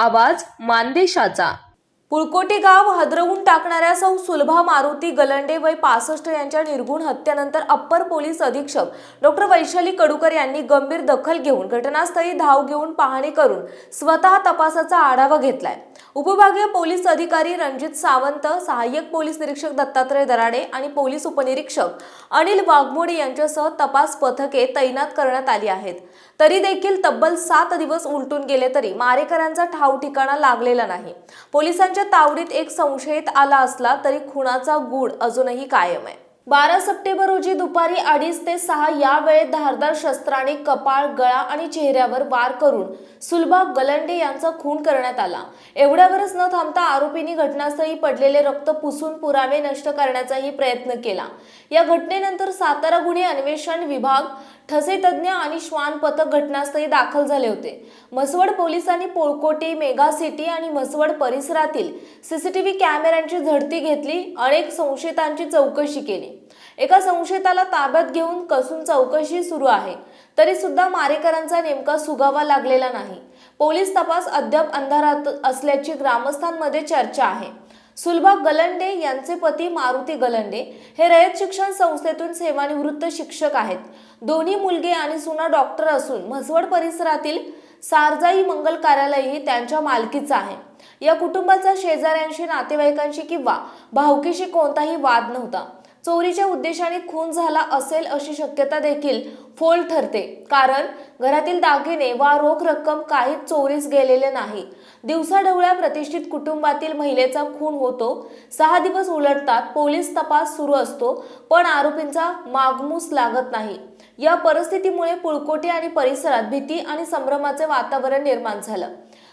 आवाज मानदेशाचा. पुळकोटी गाव हदरवून टाकणाऱ्या सौ सुलभा मारुती गलंडे वय पासष्ट यांच्या निर्गुण हत्येनंतर अप्पर पोलीस अधीक्षक डॉक्टर वैशाली कडूकर यांनी गंभीर दखल घेऊन घटनास्थळी धाव घेऊन पाहणी करून स्वतः तपासाचा आढावा घेतलाय. उपविभागीय पोलीस अधिकारी रणजित सावंत सहाय्यक पोलीस निरीक्षक दत्तात्रय दराडे आणि पोलीस उपनिरीक्षक अनिल वाघमोडे यांच्यासह तपास पथके तैनात करण्यात आली आहेत. तरी देखील तब्बल सात दिवस उलटून गेले तरी मारेकरांचा ठाव ठिकाणा लागलेला नाही. पोलिसांच्या तावडीत एक संशयित आला असला तरी खुनाचा गूढ अजूनही कायम आहे. बारा सप्टेंबर रोजी दुपारी अडीच ते सहा या वेळेत धारदार शस्त्राने कपाळ गळा आणि चेहऱ्यावर वार करून सुलभा गलंडे यांचा खून करण्यात आला. एवढ्यावरच न थांबता आरोपींनी घटनास्थळी पडलेले रक्त पुसून पुरावे नष्ट करण्याचाही प्रयत्न केला. या घटनेनंतर सातारा गुन्हे अन्वेषण विभाग ठसे तज्ज्ञ आणि श्वान पथक घटनास्थळी दाखल झाले होते. म्हसवड पोलिसांनी पोळकोटी मेगा सिटी आणि म्हसवड परिसरातील सीसीटीव्ही कॅमेऱ्यांची झडती घेतली अनेक संशयितांची चौकशी केली. एका संशयिताला ताब्यात घेऊन कसून चौकशी सुरू आहे. तरी सुद्धा मारेकरांचा नेमका सुगावा लागलेला नाही. पोलीस तपास अद्याप अंधारात असल्याची ग्रामस्थांमध्ये चर्चा आहे. सुलभा गलंडे यांचे पती मारुती गलंडे हे रयत शिक्षण संस्थेतून सेवानिवृत्त शिक्षक आहेत. दोन्ही मुलगे आणि सुना डॉक्टर असून म्हसवड परिसरातील सारजाई मंगल कार्यालयही त्यांच्या मालकीचं आहे. या कुटुंबाचा शेजाऱ्यांशी नातेवाईकांशी किंवा भावकीशी कोणताही वाद नव्हता. चोरीच्या उद्देशाने खून झाला असेल अशी शक्यता देखील फोल ठरते. कारण घरातील दागिने वा रोख रक्कम काहीच चोरीस गेलेले नाही. दिवसाढवळ्या प्रतिष्ठित कुटुंबातील महिलेचा खून होतो. सहा दिवस उलटतात पोलीस तपास सुरू असतो पण आरोपींचा मागमूस लागत नाही. या परिस्थितीमुळे पुळकोटी आणि परिसरात भीती आणि संभ्रमाचे वातावरण निर्माण झालं.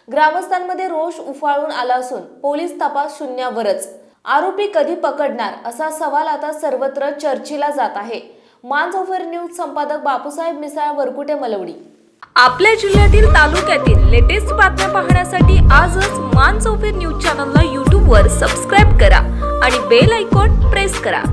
ग्रामस्थांमध्ये रोष उफाळून आला असून पोलीस तपास शून्यावरच. आरोपी कधी पकडणार असा सवाल आता सर्वत्र चर्चेला जात आहे. मानसोफर न्यूज संपादक बापूसाहेब मिसाळ वरकुटे मलवडी. आपल्या जिल्ह्यातील तालुक्यातील लेटेस्ट बातम्या पाहण्यासाठी आजच मान चौफेर न्यूज चॅनलला यूट्यूबवर सबस्क्राईब करा आणि बेल आयकॉन प्रेस करा.